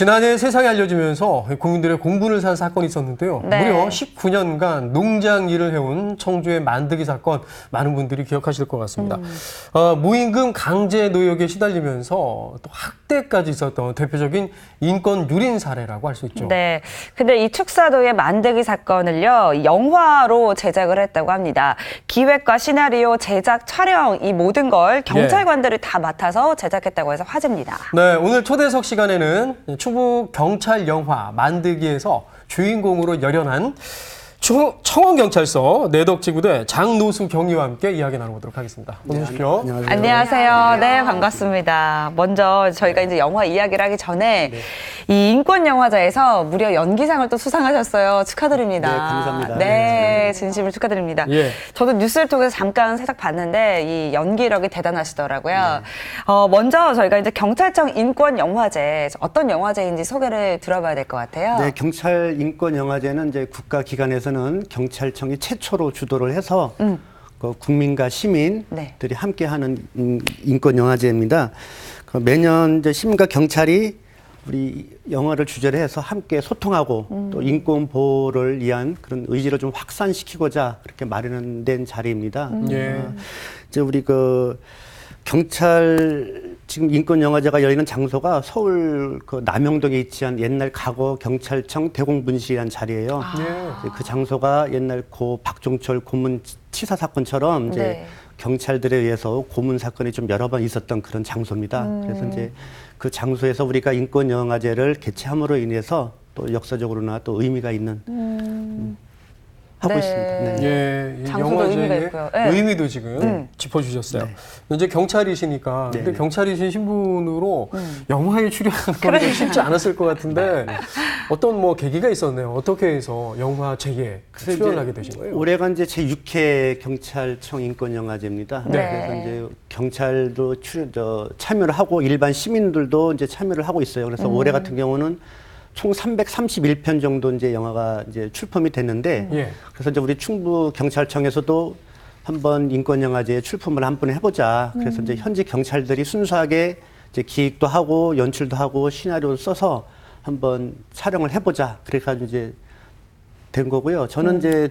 지난해 세상에 알려지면서 국민들의 공분을 산 사건이 있었는데요. 네. 무려 19년간 농장 일을 해온 청주의 만드기 사건 많은 분들이 기억하실 것 같습니다. 음. 어, 무임금 강제 노역에 시달리면서 또 학대까지 있었던 대표적인 인권 유린 사례라고 할 수 있죠. 네. 근데 이 축사도의 만들기 사건을요, 영화로 제작을 했다고 합니다. 기획과 시나리오, 제작, 촬영, 이 모든 걸 경찰관들이 다 맡아서 제작했다고 해서 화제입니다. 네, 오늘 초대석 시간에는 충북 경찰 영화 만들기에서 주인공으로 열연한 청- 청원경찰서 내덕지구대 장노수 경위와 함께 이야기 나눠보도록 하겠습니다. 어서 오십시오. 안녕하세요. 네, 반갑습니다. 먼저 저희가 이제 영화 이야기를 하기 전에 이 인권 영화제에서 무려 연기상을 또 수상하셨어요. 축하드립니다. 네, 감사합니다. 네, 진심을 축하드립니다. 예. 저도 뉴스를 통해서 잠깐 살짝 봤는데 이 연기력이 대단하시더라고요. 어, 먼저 저희가 이제 경찰청 인권 영화제 어떤 영화제인지 소개를 들어봐야 될 것 같아요. 네, 경찰 인권 영화제는 이제 국가 기관에서는 경찰청이 최초로 주도를 해서 그 국민과 시민들이 네. 함께하는 음, 인권 영화제입니다. 그 매년 이제 시민과 경찰이 우리 영화를 주제로 해서 함께 소통하고 또 인권 보호를 위한 그런 의지를 좀 확산시키고자 그렇게 마련된 자리입니다. 예. 어, 이제 우리 그 경찰 지금 인권 영화제가 열리는 장소가 서울 그 남영동에 위치한 옛날 과거 경찰청 대공분실이라는 자리예요. 예. 이제 그 장소가 옛날 고 박종철 고문 치사 사건처럼 이제 네. 경찰들에 의해서 고문 사건이 좀 여러 번 있었던 그런 장소입니다. 그래서 이제 그 장소에서 우리가 인권 영화제를 개최함으로 인해서 또 역사적으로나 또 의미가 있는 음, 하고 네. 있습니다. 네. 예, 이 장소도 영화제의 의미가 있고요. 예. 의미도 지금 짚어주셨어요. 이제 경찰이시니까 네. 근데 경찰이신 신분으로 음. 영화에 출연하는 건좀 쉽지 않았을 것 같은데 어떤 뭐 계기가 있었네요. 어떻게 해서 영화 제에 출연하게 되신 거예요? 올해가 이제 제 6회 경찰청 인권 영화제입니다. 네. 그래서 이제 경찰도 출연 저 참여를 하고 일반 시민들도 이제 참여를 하고 있어요. 그래서 음. 올해 같은 경우는 총 331편 정도 이제 영화가 이제 출품이 됐는데 예. 그래서 이제 우리 충북 경찰청에서도 한번 인권 영화제에 출품을 한번 해보자. 그래서 이제 현지 경찰들이 순수하게 이제 기획도 하고 연출도 하고 시나리오를 써서 한번 촬영을 해보자. 그래가지고 이제 된 거고요. 저는 이제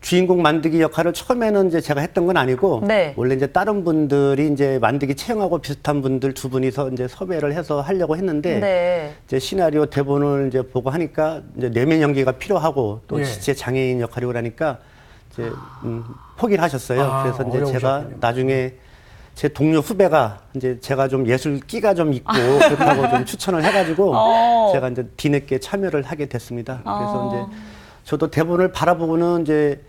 주인공 만들기 역할을 처음에는 이제 제가 했던 건 아니고 네. 원래 이제 다른 분들이 이제 만들기 체형하고 비슷한 분들 두 분이서 이제 섭외를 해서 하려고 했는데 네. 이제 시나리오 대본을 이제 보고 하니까 이제 내면 연기가 필요하고 또 예. 지체 장애인 역할이고 그러니까 이제 음, 포기를 하셨어요. 아, 그래서 이제 어려우셨군요. 제가 나중에 제 동료 후배가 이제 제가 좀 예술 끼가 좀 있고 그렇다고 좀 추천을 해가지고 어. 제가 이제 뒤늦게 참여를 하게 됐습니다. 그래서 어. 이제 저도 대본을 바라보고는 이제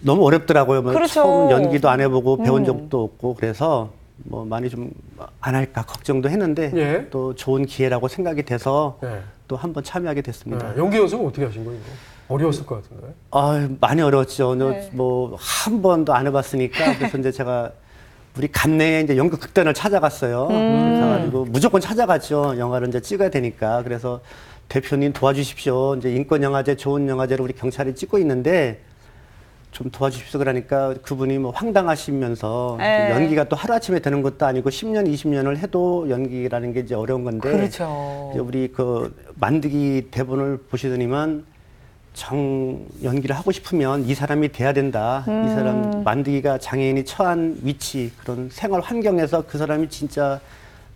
너무 어렵더라고요. 뭐 그렇죠. 처음 연기도 안 해보고 배운 음. 적도 없고 그래서 뭐 많이 좀 안 할까 걱정도 했는데 예. 또 좋은 기회라고 생각이 돼서 네. 또 한번 참여하게 됐습니다. 네, 연기 연습은 어떻게 하신 거예요? 어려웠을 것 같은데. 아 많이 어려웠죠. 네. 뭐한 번도 안 해봤으니까 그래서 이제 제가 우리 감내에 이제 연극 극단을 찾아갔어요. 음. 무조건 찾아갔죠. 영화를 이제 찍어야 되니까 그래서 대표님 도와주십시오. 이제 인권 영화제 좋은 영화제를 우리 경찰이 찍고 있는데 좀 도와주십시오. 그러니까 그분이 뭐 황당하시면서 에. 연기가 또 하루아침에 되는 것도 아니고 10년, 20년을 해도 연기라는 게 이제 어려운 건데 그렇죠. 우리 그 만드기 대본을 보시더니만 정 연기를 하고 싶으면 이 사람이 돼야 된다. 이 음. 사람 만드기가 장애인이 처한 위치 그런 생활 환경에서 그 사람이 진짜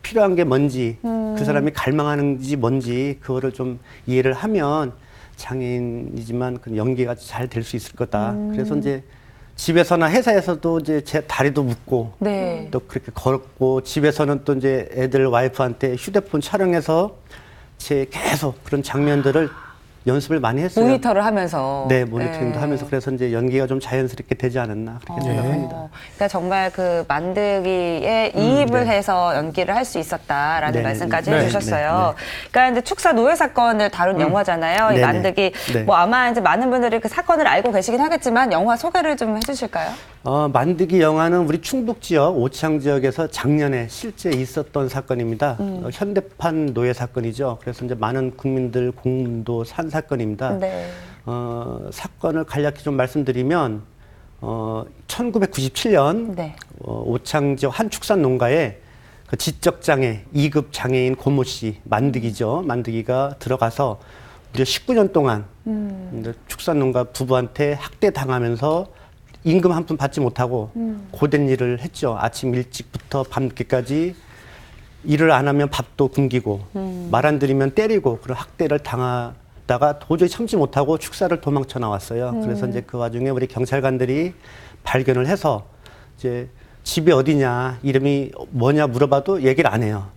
필요한 게 뭔지 음. 그 사람이 갈망하는지 뭔지 그거를 좀 이해를 하면 장애인이지만 그 연기가 잘 될 수 있을 거다. 음. 그래서 이제 집에서나 회사에서도 이제 제 다리도 묶고 네. 또 그렇게 걸었고 집에서는 또 이제 애들 와이프한테 휴대폰 촬영해서 제 계속 그런 장면들을 연습을 많이 했어요. 모니터를 하면서. 네, 모니터링도 네. 하면서 그래서 이제 연기가 좀 자연스럽게 되지 않았나 그렇게 생각합니다. 어, 그러니까 정말 그 만들기에 이입을 해서 연기를 할 수 있었다라는 네, 말씀까지 네, 해주셨어요. 네, 그러니까 이제 축사 노예 사건을 다룬 영화잖아요. 이 네, 네. 만들기 네. 뭐 아마 이제 많은 분들이 그 사건을 알고 계시긴 하겠지만 영화 소개를 좀 해주실까요? 어, 만드기 영화는 우리 충북 지역 오창 지역에서 작년에 실제 있었던 사건입니다. 음. 어, 현대판 노예 사건이죠. 그래서 이제 많은 국민들 공도 산 사건입니다. 네. 어, 사건을 간략히 좀 말씀드리면 어, 1997년 네. 어, 오창 지역 한 축산 농가에 그 지적 장애 2급 장애인 고모 씨 만드기죠. 만드기가 들어가서 무려 19년 동안 이제 축산농가 부부한테 학대 당하면서 임금 한 푼 받지 못하고 고된 일을 했죠. 아침 일찍부터 밤늦게까지 일을 안 하면 밥도 굶기고 말안 들으면 때리고 그런 학대를 당하다가 도저히 참지 못하고 축사를 도망쳐 나왔어요. 그래서 이제 그 와중에 우리 경찰관들이 발견을 해서 이제 집이 어디냐 이름이 뭐냐 물어봐도 얘기를 안 해요.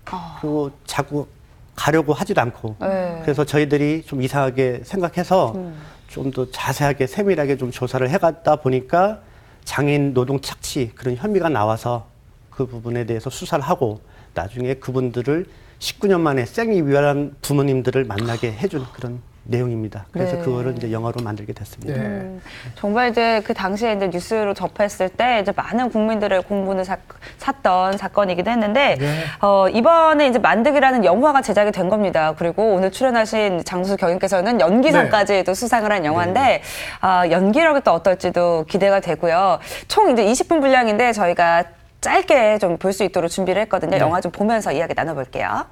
그리고 자꾸 가려고 하지도 않고 네. 그래서 저희들이 좀 이상하게 생각해서 좀 더 자세하게 세밀하게 좀 조사를 해갔다 보니까 장애인 노동 착취 그런 혐의가 나와서 그 부분에 대해서 수사를 하고 나중에 그분들을 19년 만에 생이 위한 부모님들을 만나게 해준 그런 내용입니다. 그래서 네. 그거를 이제 영화로 만들게 됐습니다. 네. 정말 이제 그 당시에 이제 뉴스로 접했을 때 이제 많은 국민들의 공분을 사, 샀던 사건이기도 했는데 네. 어, 이번에 이제 만득이라는 영화가 제작이 된 겁니다. 그리고 오늘 출연하신 장수 경님께서는 연기상까지 또 수상을 한 영화인데 아, 연기력이 또 어떨지도 기대가 되고요. 총 이제 20분 분량인데 저희가 짧게 좀 볼 수 있도록 준비를 했거든요. 영화 좀 보면서 이야기 나눠볼게요.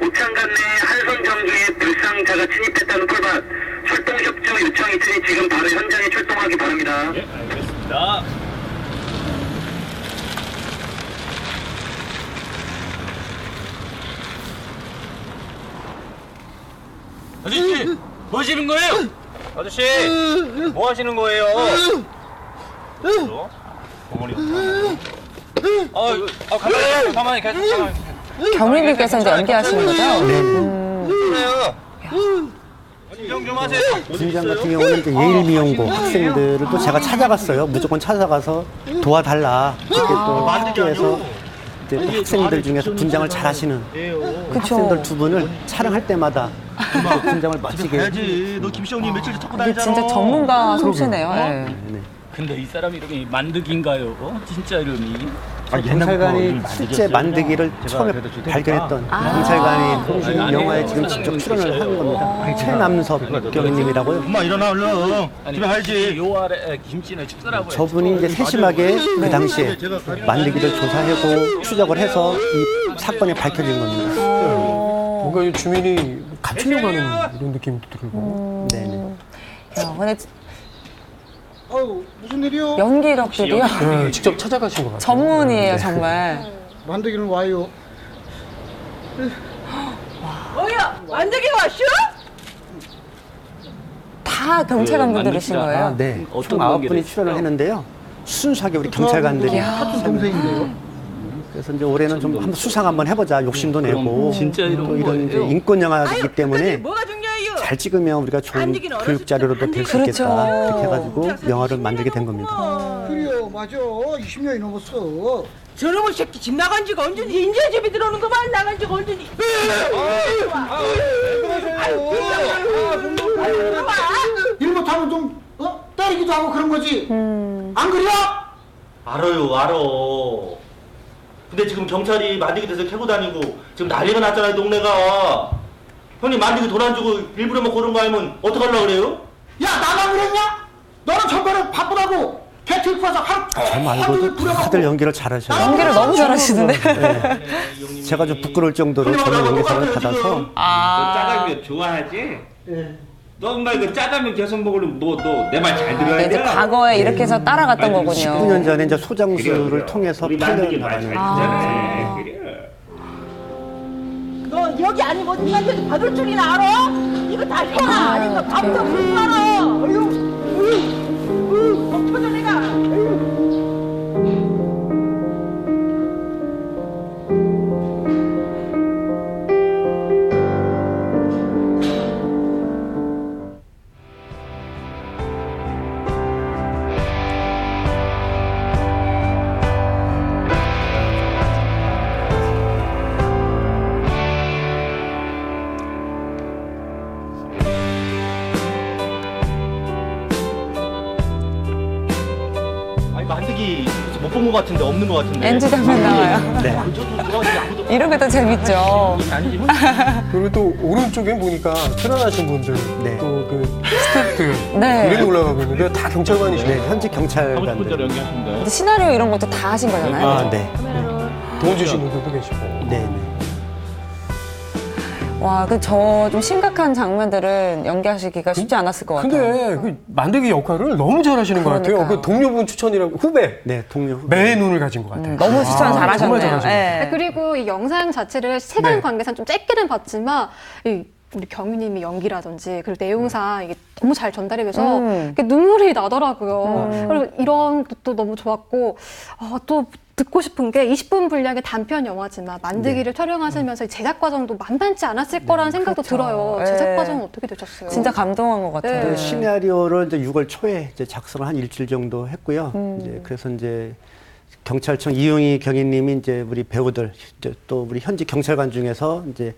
우창간 내 한선 정주에 불상자가 침입했다는 콜밭 출동 협조 요청이 있으니 지금 바로 현장에 출동하기 바랍니다. 알겠습니다. 아저씨, 뭐 하시는 거예요? 아저씨, 뭐 하시는 거예요? 어? 어머니. 아, 아, 가만히, 가만히, 가만히, 가만히. 경림님께서 이제 연기하시는 거죠? 그래요. 진정 좀 하세요. 분장 같은 경우는 이제 예일 미용고 학생들을 또 제가 찾아갔어요. 무조건 찾아가서 도와달라. 이렇게 또 학교에서 이제 또 학생들 중에서 분장을 잘하시는 학생들 두 분을 촬영할 때마다 또 분장을 멋지게 가야지. 너 김시영님 며칠 찾고 이게 다니잖아. 진짜 전문가 솜씨네요. 예. 네, 네. 근데 이 사람 이름이 만득인가요? 어? 진짜 이름이? 경찰관이 실제 만들기를 처음에 발견했던 경찰관이 이 영화에 지금 직접 출연을 하는 겁니다. 최남섭 경위님이라고요. 엄마 일어나 얼른. 집에 가야지. 요 아래 김치는 해. 저분이 이제 세심하게 그 당시에 만들기를 조사하고 추적을 해서 이 사건이 밝혀진 겁니다. 뭔가 이 주민이 감추려고 하는 이런 느낌도 들고. 네네. 야, 근데 아우 무슨 일이요? 연기력들이요. 네, 직접 찾아가신 것 같아요. 전문이에요, 정말. 만들기는 와요. 뭐야? 만들기 왔슈? 다 경찰관 분들이신 만듭시다. 거예요? 아, 네. 어떤 총 아홉 관계를 분이 출연을? 했는데요. 순수하게 우리 경찰관들이 같은 동생인데요. 그래서 이제 올해는 좀 한번 수상 한번 해보자 욕심도 내고 진짜 이런 또 이런 이제 거예요? 인권 영화이기 때문에 뭐가 중요해요? 잘 찍으면 우리가 좋은 교육 자료로도 때될수 그렇죠. 있겠다 이렇게 해가지고 영화를 만들게 된 겁니다. 그래요, 맞아. 20년이 넘었어. 저놈의 새끼 집 나간 지가 언제니? 인제 집에 들어오는 거만 나간 지가 언제니? 일 못하면 좀 어? 때리기도 하고 그런 거지. 안 그래요? 알아요, 알아. 근데 지금 경찰이 만들기 돼서 캐고 다니고 지금 난리가 났잖아요, 동네가. 형님 만들기 돈안 주고 일부러 뭐 그런 거 아니면 어떡하려고 그래요? 야, 나가 그랬냐? 너는 전번에 바쁘다고 개 들고 와서 하루 저 말고도 다들 연기를 잘하셔요. 연기를 너무 잘하시는데. 네. 제가 좀 부끄러울 정도로 저는 연기 상을 받아서 아. 짜장면 좋아하지? 너 엄마 이거 짜장면 계속 먹으려면 너너 내 말 잘 들어야 네, 이제 과거에 이렇게 해서 따라갔던 거군요. 19년 전에 이제 소장수를 통해서 우리 말잘 팔려나가는 듣잖아. 그래. 너 여기 아니 뭐 인간들이 받을 줄이나 알아? 이거 다 해라. 아니면 밥도 못 말아. 어휴, 어휴, 어휴, 거 같은데 없는 거 같은데. NG 장면 나와요. 네. 이런 게 더 재밌죠. 그리고 또 오른쪽에 보니까 출연하신 분들, 네. 또 그 스태프들 네. 이름이 올라가고 있는데 다 경찰관이시네요. 네, 현직 경찰관들. 연기하신가요? 근데 시나리오 이런 것도 다 하신 거잖아요. 아, 네. 도움 주신 분들도 계시고. 네, 네. 와, 그 저 좀 심각한 장면들은 연기하시기가 쉽지 않았을 것 같아요. 근데 그 만들기 역할을 너무 잘하시는 것 같아요. 그러니까요. 그 동료분 추천이라고 후배 네, 동료 후배. 매의 눈을 가진 것 같아요. 너무 추천 아, 잘하셨네요. 정말 잘하시네요. 예. 그리고 이 영상 자체를 시간 네. 관계상 좀 짧게는 봤지만 이 우리 경유님의 연기라든지 그리고 내용상 이게 너무 잘 전달이 돼서 음. 이렇게 눈물이 나더라고요. 그리고 이런 것도 너무 좋았고 어, 또 듣고 싶은 게 20분 분량의 단편 영화지만 만들기를 촬영하시면서 이 제작 과정도 만만치 않았을 거라는 생각도 들어요. 네. 제작 과정은 어떻게 되셨어요? 진짜 감동한 것 같아요. 네. 그 시나리오를 이제 6월 초에 이제 작성을 한 일주일 정도 했고요. 음. 이제 그래서 이제 경찰청 이용희 경위님이 이제 우리 배우들 이제 또 우리 현지 경찰관 중에서 이제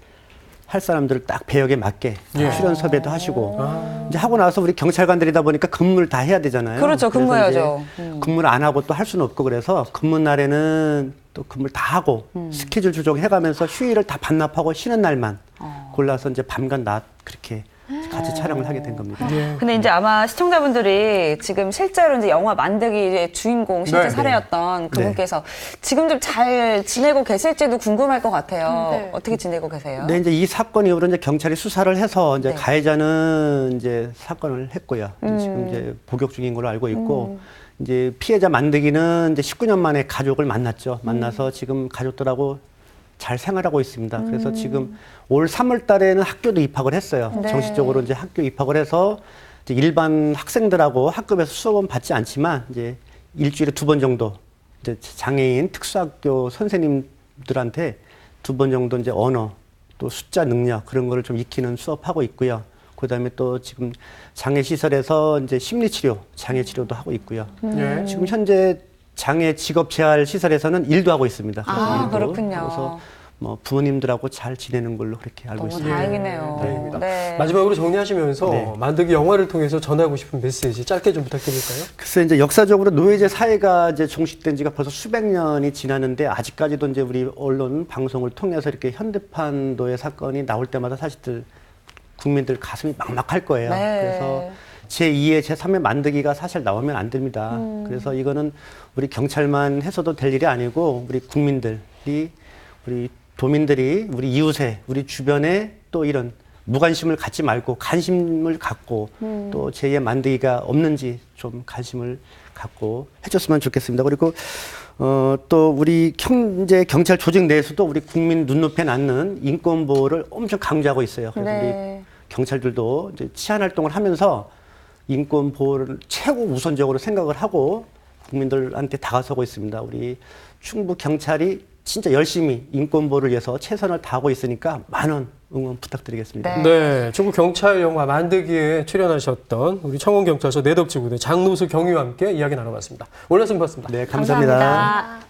할 사람들을 딱 배역에 맞게 예. 출연 섭외도 하시고 이제 하고 나서 우리 경찰관들이다 보니까 근무를 다 해야 되잖아요. 그렇죠, 근무해야죠. 음. 근무를 안 하고 또 할 수는 없고 그래서 근무 날에는 또 근무를 다 하고 음. 스케줄 조정해가면서 휴일을 다 반납하고 쉬는 날만 어. 골라서 이제 밤과 낮 그렇게 같이 촬영을 하게 된 겁니다. 예. 근데 이제 아마 시청자분들이 지금 실제로 이제 영화 만들기의 주인공 실제 네, 사례였던 그분께서 지금 좀 잘 지내고 계실지도 궁금할 것 같아요. 네. 어떻게 지내고 계세요? 네, 이제 이 사건 이후로 이제 경찰이 수사를 해서 이제 네. 가해자는 이제 사건을 했고요. 이제 음. 지금 이제 복역 중인 걸로 알고 있고 이제 피해자 만들기는 이제 19년 만에 가족을 만났죠. 만나서 지금 가족들하고 잘 생활하고 있습니다. 그래서 지금 올 3월 달에는 학교도 입학을 했어요. 네. 정식적으로 이제 학교 입학을 해서 이제 일반 학생들하고 학급에서 수업은 받지 않지만 이제 일주일에 두 번 정도 이제 장애인 특수학교 선생님들한테 두 번 정도 이제 언어 또 숫자 능력 그런 거를 좀 익히는 수업하고 있고요. 그다음에 또 지금 장애 시설에서 이제 심리 치료, 장애 치료도 하고 있고요. 예. 지금 현재 장애 직업 재활 시설에서는 일도 하고 있습니다. 아, 일도. 그렇군요. 그래서 뭐 부모님들하고 잘 지내는 걸로 그렇게 알고 너무 있습니다. 다행이네요. 다행입니다. 네. 마지막으로 정리하시면서 네. 만들기 영화를 통해서 전하고 싶은 메시지 짧게 좀 부탁드릴까요? 글쎄 이제 역사적으로 노예제 사회가 이제 종식된 지가 벌써 수백 년이 지났는데 아직까지도 이제 우리 언론 방송을 통해서 이렇게 현대판 노예 사건이 나올 때마다 사실들 국민들 가슴이 막막할 거예요. 네. 그래서 제 2의 제 3의 만들기가 사실 나오면 안 됩니다. 그래서 이거는 우리 경찰만 해서도 될 일이 아니고 우리 국민들이 우리 도민들이 우리 이웃에 우리 주변에 또 이런 무관심을 갖지 말고 관심을 갖고 또 제2의 만들기가 없는지 좀 관심을 갖고 해줬으면 좋겠습니다. 그리고 어, 또 우리 현재 경찰 조직 내에서도 우리 국민 눈높이에 낳는 인권 보호를 엄청 강조하고 있어요. 그래서 네. 우리 경찰들도 이제 치안 활동을 하면서 인권 보호를 최고 우선적으로 생각을 하고 국민들한테 다가서고 있습니다. 우리 충북 경찰이 진짜 열심히 인권 보호를 위해서 최선을 다하고 있으니까 많은 응원 부탁드리겠습니다. 네. 네, 중국 경찰 영화 만들기에 출연하셨던 우리 청원 경찰서 내덕지구대 장노수 경위와 함께 이야기 나눠봤습니다. 오늘 말씀 고맙습니다. 네, 감사합니다. 감사합니다.